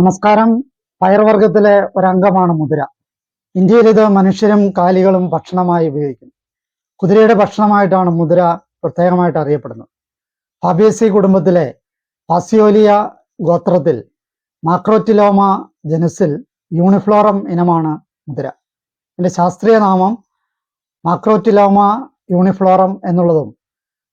നമസ്കാരം. പയർവർഗത്തിലെ ഒരംഗമാണ് മുതിര. ഇന്ത്യയിൽ ഇത് മനുഷ്യരും കാലികളും ഭക്ഷണമായി ഉപയോഗിക്കുന്നു. കുതിരയുടെ ഭക്ഷണമായിട്ടാണ് മുതിര പ്രത്യേകമായിട്ട് അറിയപ്പെടുന്നത്. ഫാബിയസി കുടുംബത്തിലെ പാസിയോലിയ ഗോത്രത്തിൽ മാക്രോറ്റിലോമ ജനുസിൽ യൂണിഫ്ലോറം ഇനമാണ് മുതിര. ഇതിന്റെ ശാസ്ത്രീയ നാമം മാക്രോറ്റിലോമ യൂണിഫ്ലോറം എന്നുള്ളതും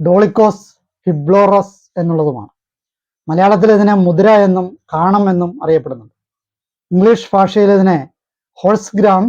ഡോളിക്കോസ് ഫിബ്ലോറസ് എന്നുള്ളതുമാണ്. മലയാളത്തിൽ ഇതിനെ മുദ്ര എന്നും കാണം എന്നും അറിയപ്പെടുന്നുണ്ട്. ഇംഗ്ലീഷ് ഭാഷയിൽ ഇതിനെ horse gram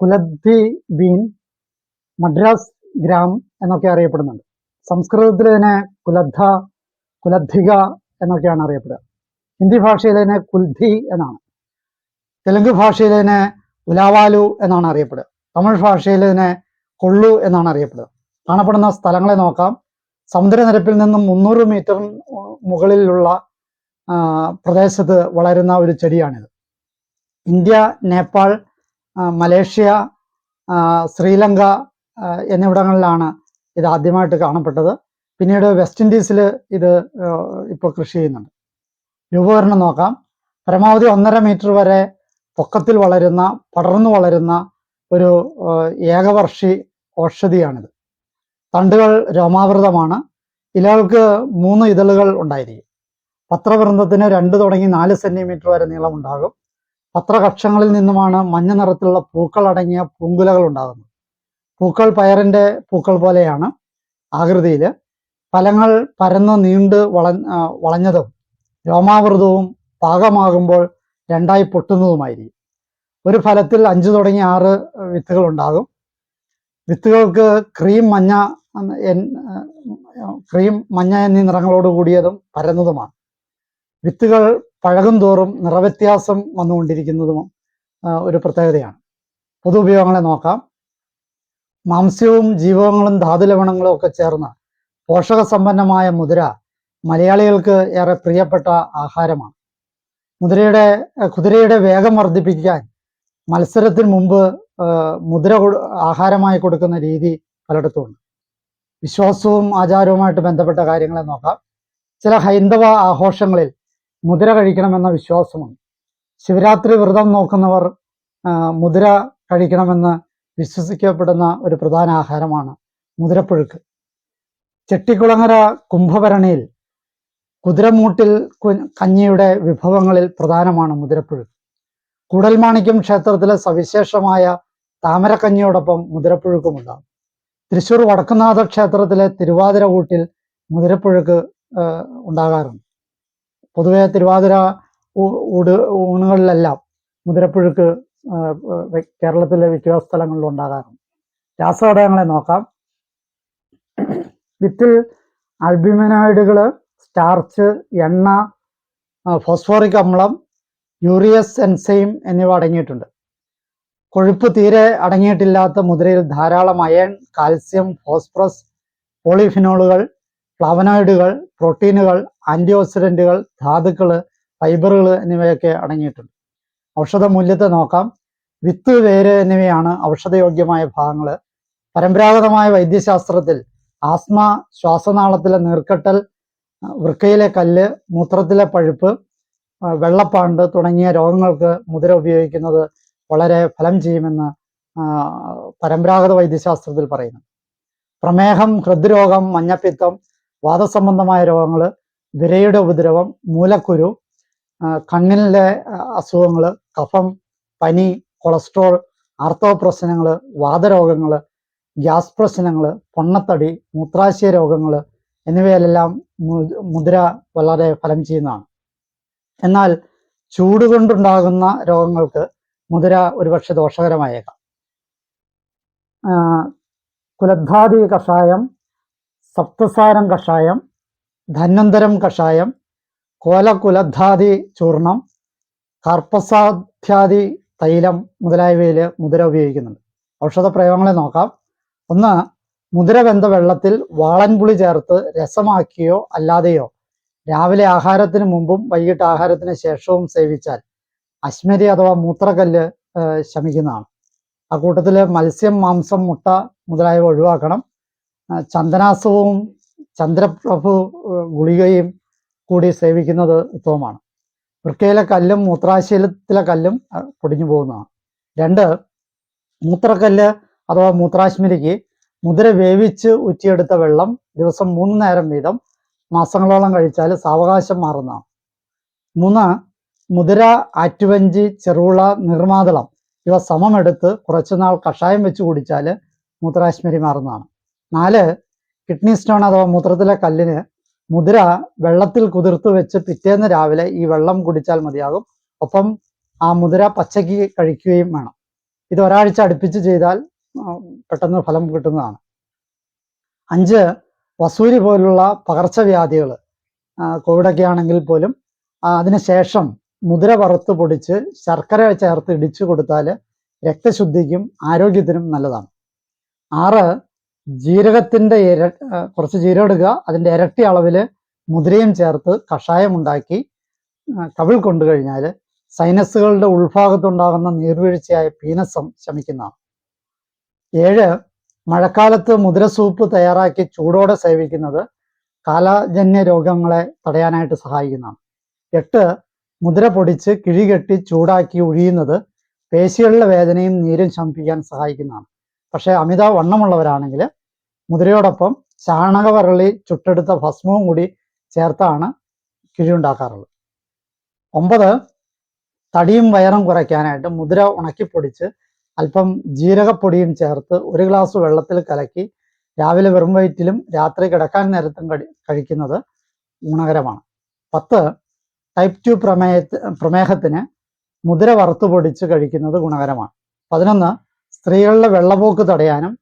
kulthi bean Madras gram എന്നൊക്കെ അറിയപ്പെടുന്നുണ്ട്. സംസ്കൃതത്തിൽ ഇതിനെ കുലദ്ധ കുലദ്ധിക എന്നൊക്കെയാണ് അറിയപ്പെടുക. ഹിന്ദി ഭാഷയിൽ ഇതിനെ കുൽധി എന്നാണ്. തെലുങ്ക് ഭാഷയിൽ ഇതിനെ ഉലാവാലു എന്നാണ് അറിയപ്പെടുക. തമിഴ് ഭാഷയിൽ ഇതിനെ കൊള്ളു എന്നാണ് അറിയപ്പെടുക. കാണപ്പെടുന്ന സ്ഥലങ്ങളെ നോക്കാം. സമുദ്രനിരപ്പിൽ നിന്നും മുന്നൂറ് മീറ്റർ മുകളിലുള്ള പ്രദേശത്ത് വളരുന്ന ഒരു ചെടിയാണിത്. ഇന്ത്യ നേപ്പാൾ മലേഷ്യ ശ്രീലങ്ക എന്നിവിടങ്ങളിലാണ് ഇത് ആദ്യമായിട്ട് കാണപ്പെട്ടത്. പിന്നീട് വെസ്റ്റ് ഇൻഡീസിൽ ഇത് ഇപ്പോൾ കൃഷി ചെയ്യുന്നുണ്ട്. രൂപകരണം നോക്കാം. പരമാവധി ഒന്നര മീറ്റർ വരെ പൊക്കത്തിൽ വളരുന്ന പടർന്നു വളരുന്ന ഒരു ഏകവർഷി ഔഷധിയാണിത്. തണ്ടുകൾ രോമാവൃതമാണ്. ഇലകൾക്ക് മൂന്ന് ഇതളുകൾ ഉണ്ടായിരിക്കും. പത്രവൃന്ദത്തിന് രണ്ട് തുടങ്ങി നാല് സെന്റിമീറ്റർ വരെ നീളം ഉണ്ടാകും പത്രകക്ഷങ്ങളിൽ നിന്നുമാണ് മഞ്ഞ നിറത്തിലുള്ള പൂക്കൾ അടങ്ങിയ പൂങ്കുലകൾ ഉണ്ടാകുന്നത്. പൂക്കൾ പയറിന്റെ പൂക്കൾ പോലെയാണ് ആകൃതിയിൽ ഫലങ്ങൾ പരന്ന് നീണ്ട് വള വളഞ്ഞതും രോമാവൃതവും പാകമാകുമ്പോൾ രണ്ടായി പൊട്ടുന്നതുമായിരിക്കും. ഒരു ഫലത്തിൽ അഞ്ച് തുടങ്ങി ആറ് വിത്തുകൾ ഉണ്ടാകും. വിത്തുകൾക്ക് ക്രീം മഞ്ഞ ക്രീം മഞ്ഞ എന്നീ നിറങ്ങളോട് കൂടിയതും പരന്നതുമാണ്. വിത്തുകൾ പഴകും തോറും നിറവ്യത്യാസം വന്നുകൊണ്ടിരിക്കുന്നതും ഒരു പ്രത്യേകതയാണ്. പൊതു ഉപയോഗങ്ങളെ നോക്കാം. മാംസ്യവും ജീവകങ്ങളും ധാതുലവണങ്ങളും ഒക്കെ ചേർന്ന പോഷകസമ്പന്നമായ മുതിര മലയാളികൾക്ക് ഏറെ പ്രിയപ്പെട്ട ആഹാരമാണ്. മുതിരയുടെ കുതിരയുടെ വേഗം വർദ്ധിപ്പിക്കാൻ മത്സരത്തിന് മുമ്പ് മുതിര ആഹാരമായി കൊടുക്കുന്ന രീതി പലയിടത്തുമുണ്ട്. വിശ്വാസവും ആചാരവുമായിട്ട് ബന്ധപ്പെട്ട കാര്യങ്ങളെ നോക്കാം. ചില ഹൈന്ദവ ആഘോഷങ്ങളിൽ മുതിര കഴിക്കണമെന്ന വിശ്വാസമുണ്ട്. ശിവരാത്രി വ്രതം നോക്കുന്നവർ മുദ്ര കഴിക്കണമെന്ന് വിശ്വസിക്കപ്പെടുന്ന ഒരു പ്രധാന ആഹാരമാണ് മുതിരപ്പുഴുക്ക്. ചെട്ടിക്കുളങ്ങര കുംഭഭരണിയിൽ കുതിരമൂട്ടിൽ കഞ്ഞിയുടെ വിഭവങ്ങളിൽ പ്രധാനമാണ് മുതിരപ്പുഴുക്ക്. കൂടൽമാണിക്യം ക്ഷേത്രത്തിലെ സവിശേഷമായ താമരക്കഞ്ഞിയോടൊപ്പം മുതിരപ്പുഴുക്കുമുണ്ടാകും. തൃശൂർ വടക്കുന്നാഥ ക്ഷേത്രത്തിലെ തിരുവാതിര കൂട്ടിൽ മുതിരപ്പുഴക്ക് ഉണ്ടാകാറുണ്ട്. പൊതുവെ തിരുവാതിര ഊട് ഊണുകളിലെല്ലാം മുതിരപ്പുഴുക്ക് കേരളത്തിലെ മിക്ക സ്ഥലങ്ങളിലും ഉണ്ടാകാറുണ്ട്. രാസഘടകങ്ങളെ നോക്കാം. വിത്തിൽ അൾബിമിനോയിഡുകൾ സ്റ്റാർച്ച് എണ്ണ ഫോസ്ഫോറിക് അമ്ലം യൂറിയസ് എൻസൈം എന്നിവ അടങ്ങിയിട്ടുണ്ട്. കൊഴുപ്പ് തീരെ അടങ്ങിയിട്ടില്ലാത്ത മുതിരയിൽ ധാരാളം അയൺ കാൽസ്യം ഫോസ്ഫറസ് പോളിഫിനോളുകൾ ഫ്ലവനോയിഡുകൾ പ്രോട്ടീനുകൾ ആന്റി ഓക്സിഡന്റുകൾ ധാതുക്കൾ ഫൈബറുകൾ എന്നിവയൊക്കെ അടങ്ങിയിട്ടുണ്ട്. ഔഷധ മൂല്യത്തെ നോക്കാം. വിത്ത് വേര് എന്നിവയാണ് ഔഷധയോഗ്യമായ ഭാഗങ്ങൾ. പരമ്പരാഗതമായ വൈദ്യശാസ്ത്രത്തിൽ ആസ്മ ശ്വാസനാളത്തിലെ നീർക്കെട്ടൽ വൃക്കയിലെ കല്ല് മൂത്രത്തിലെ പഴുപ്പ് വെള്ളപ്പാണ്ട് തുടങ്ങിയ രോഗങ്ങൾക്ക് മുതിര ഉപയോഗിക്കുന്നത് വളരെ ഫലം ചെയ്യുമെന്ന് പരമ്പരാഗത വൈദ്യശാസ്ത്രത്തിൽ പറയുന്നു. പ്രമേഹം ഹൃദ്രോഗം മഞ്ഞപ്പിത്തം വാദസംബന്ധമായ രോഗങ്ങൾ വിരയുടെ ഉപദ്രവം മൂലക്കുരു കണ്ണിലെ അസുഖങ്ങൾ കഫം പനി കൊളസ്ട്രോൾ ആർത്തവ പ്രശ്നങ്ങൾ വാദരോഗങ്ങൾ ഗ്യാസ് പ്രശ്നങ്ങൾ പൊണ്ണത്തടി മൂത്രാശയ രോഗങ്ങൾ എന്നിവയിലെല്ലാം മുദ്ര വളരെ ഫലം ചെയ്യുന്നതാണ്. എന്നാൽ ചൂട് കൊണ്ടുണ്ടാകുന്ന രോഗങ്ങൾക്ക് മുതിര ഒരുപക്ഷെ ദോഷകരമായേക്കാം. കുലദ്ധാതി കഷായം സപ്തസാരം കഷായം ധന്വന്തരം കഷായം കോലകുലദ്ധാതി ചൂർണം കർപ്പസാധ്യാദി തൈലം മുതലായവയിൽ മുതിര ഉപയോഗിക്കുന്നുണ്ട്. ഔഷധ പ്രയോഗങ്ങളെ നോക്കാം. ഒന്ന് മുതിര വെന്ത വെള്ളത്തിൽ വാളൻപുളി ചേർത്ത് രസമാക്കിയോ അല്ലാതെയോ രാവിലെ ആഹാരത്തിന് മുമ്പും വൈകിട്ട് ആഹാരത്തിന് ശേഷവും സേവിച്ചാൽ അശ്മരി അഥവാ മൂത്രക്കല്ല് ശമിക്കുന്നതാണ്. ആ കൂട്ടത്തിൽ മത്സ്യം മാംസം മുട്ട മുതലായവ ഒഴിവാക്കണം. ചന്ദനാസവും ചന്ദ്രപ്രഭു ഗുളികയും കൂടി സേവിക്കുന്നത് ഉത്തമമാണ്. വൃക്കയിലെ കല്ലും മൂത്രാശയത്തിലെ കല്ലും പൊടിഞ്ഞു പോകുന്നതാണ്. രണ്ട് മൂത്രക്കല്ല് അഥവാ മൂത്രാശ്മരിക്ക് മുതിര വേവിച്ച് ഉറ്റിയെടുത്ത വെള്ളം ദിവസം മൂന്ന് നേരം വീതം മാസങ്ങളോളം കഴിച്ചാൽ സാവകാശം മാറുന്നതാണ്. മൂന്ന് മുതിര ആറ്റുവഞ്ചി ചെറുള നിർമാതളം ഇവ സമമെടുത്ത് കുറച്ചുനാൾ കഷായം വെച്ച് കുടിച്ചാൽ മൂത്രാശ്മരി മാറുന്നതാണ്. നാല് കിഡ്നി സ്റ്റോൺ അഥവാ മൂത്രത്തിലെ കല്ലിന് മുതിര വെള്ളത്തിൽ കുതിർത്ത് വെച്ച് പിറ്റേന്ന് രാവിലെ ഈ വെള്ളം കുടിച്ചാൽ മതിയാകും. ഒപ്പം ആ മുതിര പച്ചയ്ക്ക് കഴിക്കുകയും വേണം. ഇത് ഒരാഴ്ച അടുപ്പിച്ച് ചെയ്താൽ പെട്ടെന്ന് ഫലം കിട്ടുന്നതാണ്. അഞ്ച് വസൂരി പോലുള്ള പകർച്ചവ്യാധികൾ കോവിഡൊക്കെ ആണെങ്കിൽ പോലും അതിനുശേഷം മുതിര വറുത്ത് പൊടിച്ച് ശർക്കര ചേർത്ത് ഇടിച്ചു കൊടുത്താൽ രക്തശുദ്ധിക്കും ആരോഗ്യത്തിനും നല്ലതാണ്. ആറ് ജീരകത്തിന്റെ ഇര കുറച്ച് ജീരം എടുക്കുക അതിന്റെ ഇരട്ടി അളവിൽ മുതിരയും ചേർത്ത് കഷായം ഉണ്ടാക്കി കവിൾ കൊണ്ടു കഴിഞ്ഞാൽ സൈനസുകളുടെ ഉൾഭാഗത്തുണ്ടാകുന്ന നീർവീഴ്ചയായ പീനസം ശമിക്കുന്നതാണ്. ഏഴ് മഴക്കാലത്ത് മുതിര സൂപ്പ് തയ്യാറാക്കി ചൂടോടെ സേവിക്കുന്നത് കാലജന്യ രോഗങ്ങളെ തടയാനായിട്ട് സഹായിക്കുന്നതാണ്. എട്ട് മുതിര പൊടിച്ച് കിഴികെട്ടി ചൂടാക്കി ഒഴിയുന്നത് പേശികളിലെ വേദനയും നീരും ശമിപ്പിക്കാൻ സഹായിക്കുന്നതാണ്. പക്ഷേ അമിത വണ്ണമുള്ളവരാണെങ്കിൽ മുദ്രയോടൊപ്പം ചാണകവരളി ചുട്ടെടുത്ത ഭസ്മവും കൂടി ചേർത്താണ് കിഴി ഉണ്ടാക്കാറുള്ളത്. ഒമ്പത് തടിയും വയറും കുറയ്ക്കാനായിട്ട് മുദ്ര ഉണക്കിപ്പൊടിച്ച് അല്പം ജീരകപ്പൊടിയും ചേർത്ത് ഒരു ഗ്ലാസ് വെള്ളത്തിൽ കലക്കി രാവിലെ വെറും വയറ്റിലും രാത്രി കിടക്കാൻ നേരത്തും കഴിക്കുന്നത് ഗുണകരമാണ് പത്ത് ടൈപ്പ് ടു പ്രമേയ പ്രമേഹത്തിന് മുതിര വറുത്തു പൊടിച്ച് കഴിക്കുന്നത് ഗുണകരമാണ്. പതിനൊന്ന് സ്ത്രീകളുടെ വെള്ളപോക്ക് തടയാനും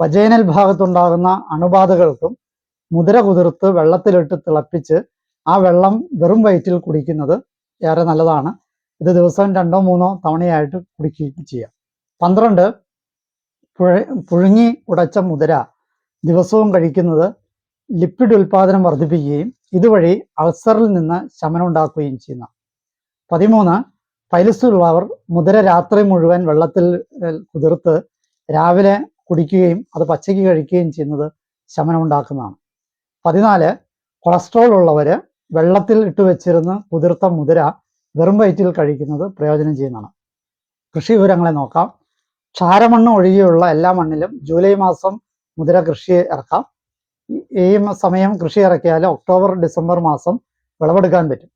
വജൈനൽ ഭാഗത്തുണ്ടാകുന്ന അണുബാധകൾക്കും മുതിര കുതിർത്ത് വെള്ളത്തിലിട്ട് തിളപ്പിച്ച് ആ വെള്ളം വെറും വയറ്റിൽ കുടിക്കുന്നത് ഏറെ നല്ലതാണ്. ഇത് ദിവസം രണ്ടോ മൂന്നോ തവണയായിട്ട് കുടിക്കുകയും ചെയ്യാം. പന്ത്രണ്ട് പുഴ- പുഴുങ്ങി ഉടച്ച മുതിര ദിവസവും കഴിക്കുന്നത് ലിപ്പിഡ് ഉൽപാദനം വർദ്ധിപ്പിക്കുകയും ഇതുവഴി അൾസറിൽ നിന്ന് ശമനം ഉണ്ടാക്കുകയും ചെയ്യുന്ന. പതിമൂന്ന് പൈലസുള്ളവർ ഉള്ളവർ മുതിര രാത്രി മുഴുവൻ വെള്ളത്തിൽ കുതിർത്ത് രാവിലെ കുടിക്കുകയും അത് പച്ചയ്ക്ക് കഴിക്കുകയും ചെയ്യുന്നത് ശമനം ഉണ്ടാക്കുന്നതാണ് പതിനാല് കൊളസ്ട്രോൾ ഉള്ളവര് വെള്ളത്തിൽ ഇട്ട് വെച്ചിരുന്ന് കുതിർത്ത മുതിര വെറും വയറ്റിൽ കഴിക്കുന്നത് പ്രയോജനം ചെയ്യുന്നതാണ്. കൃഷി വിവരങ്ങളെ നോക്കാം. ക്ഷാരമണ്ണ് ഒഴികെയുള്ള എല്ലാ മണ്ണിലും ജൂലൈ മാസം മുതിര കൃഷി ഇറക്കാം. ഈ- സമയം കൃഷി ഇറക്കിയാൽ ഒക്ടോബർ ഡിസംബർ മാസം വിളവെടുക്കാൻ പറ്റും.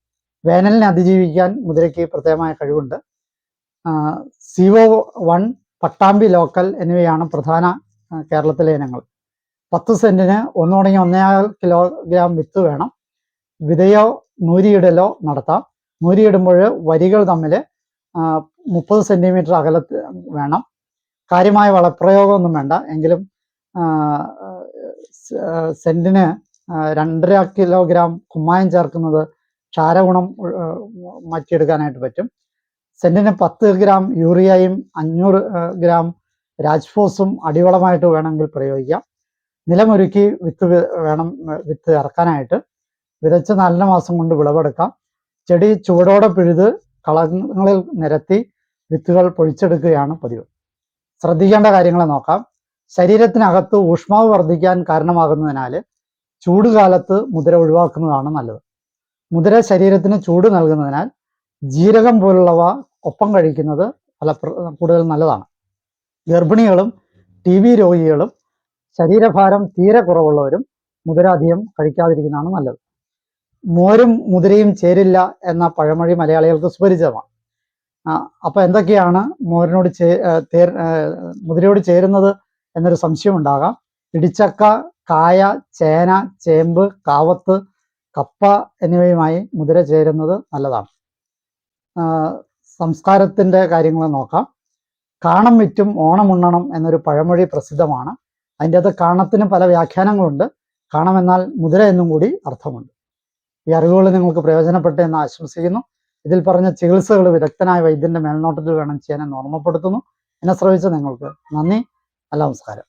വേനലിനെ അതിജീവിക്കാൻ മുതിരയ്ക്ക് പ്രത്യേകമായ കഴിവുണ്ട്. സിഒ വൺ പട്ടാമ്പി ലോക്കൽ എന്നിവയാണ് പ്രധാന കേരളത്തിലെ ഇനങ്ങൾ. പത്ത് സെന്റിന് ഒന്ന് തുടങ്ങി ഒന്നേകാൽ കിലോഗ്രാം വിത്ത് വേണം. വിതയോ നൂരിയിടലോ നടത്താം. നൂരിയിടുമ്പോൾ വരികൾ തമ്മിൽ മുപ്പത് സെന്റിമീറ്റർ അകലത്ത് വേണം. കാര്യമായ വളപ്രയോഗമൊന്നും വേണ്ട. എങ്കിലും സെന്റിന് രണ്ടര കിലോഗ്രാം കുമ്മായം ചേർക്കുന്നത് ക്ഷാരഗുണം മാറ്റിയെടുക്കാനായിട്ട് പറ്റും. സെന്റിന് പത്ത് ഗ്രാം യൂറിയയും അഞ്ഞൂറ് ഗ്രാം രാജ്ഫോസും അടിവളമായിട്ട് വേണമെങ്കിൽ പ്രയോഗിക്കാം. നിലമൊരുക്കി വിത്ത് വേണം വിത്ത് ഇറക്കാനായിട്ട്. വിതച്ച് നല്ല മാസം കൊണ്ട് വിളവെടുക്കാം. ചെടി ചുവടോടെ പിഴുത് കളങ്ങളിൽ നിരത്തി വിത്തുകൾ പൊഴിച്ചെടുക്കുകയാണ് പതിവ്. ശ്രദ്ധിക്കേണ്ട കാര്യങ്ങളെ നോക്കാം. ശരീരത്തിനകത്ത് ഊഷ്മാവ് വർദ്ധിക്കാൻ കാരണമാകുന്നതിനാൽ ചൂട് കാലത്ത് മുതിര ഒഴിവാക്കുന്നതാണ് നല്ലത്. മുതിര ശരീരത്തിന് ചൂട് നൽകുന്നതിനാൽ ജീരകം പോലുള്ളവ ഒപ്പം കഴിക്കുന്നത് ഫലപ്ര കൂടുതൽ നല്ലതാണ്. ഗർഭിണികളും ടി ബി രോഗികളും ശരീരഭാരം തീരെ കുറവുള്ളവരും മുതിര അധികം കഴിക്കാതിരിക്കുന്നതാണ് നല്ലത്. മോരും മുതിരയും ചേരില്ല എന്ന പഴമൊഴി മലയാളികൾക്ക് സുപരിചിതമാണ്. അപ്പൊ എന്തൊക്കെയാണ് മോരിനോട് ചേ തേർ മുതിരയോട് ചേരുന്നത്? എന്നൊരു സംശയം ഉണ്ടാകാം ഇടിച്ചക്ക കായ ചേന ചേമ്പ് കാവത്ത് കപ്പ എന്നിവയുമായി മുതിര ചേരുന്നത് നല്ലതാണ്. സംസ്കാരത്തിന്റെ കാര്യങ്ങൾ നോക്കാം. കാണം വിറ്റും ഓണമുണ്ണണം എന്നൊരു പഴമൊഴി പ്രസിദ്ധമാണ്. അതിന്റെ അത് കാണത്തിന് പല വ്യാഖ്യാനങ്ങളുണ്ട്. കാണം എന്നാൽ മുതിര എന്നും കൂടി അർത്ഥമുണ്ട്. ഈ അറിവുകൾ നിങ്ങൾക്ക് പ്രയോജനപ്പെട്ടു എന്ന് ആശംസിക്കുന്നു. ഇതിൽ പറഞ്ഞ ചികിത്സകൾ വിദഗ്ധനായ വൈദ്യന്റെ മേൽനോട്ടത്തിൽ വേണം ചെയ്യാൻ എന്ന് ഓർമ്മപ്പെടുത്തുന്നു. എന്നെ ശ്രമിച്ച നിങ്ങൾക്ക് നന്ദി. നല്ല നമസ്കാരം.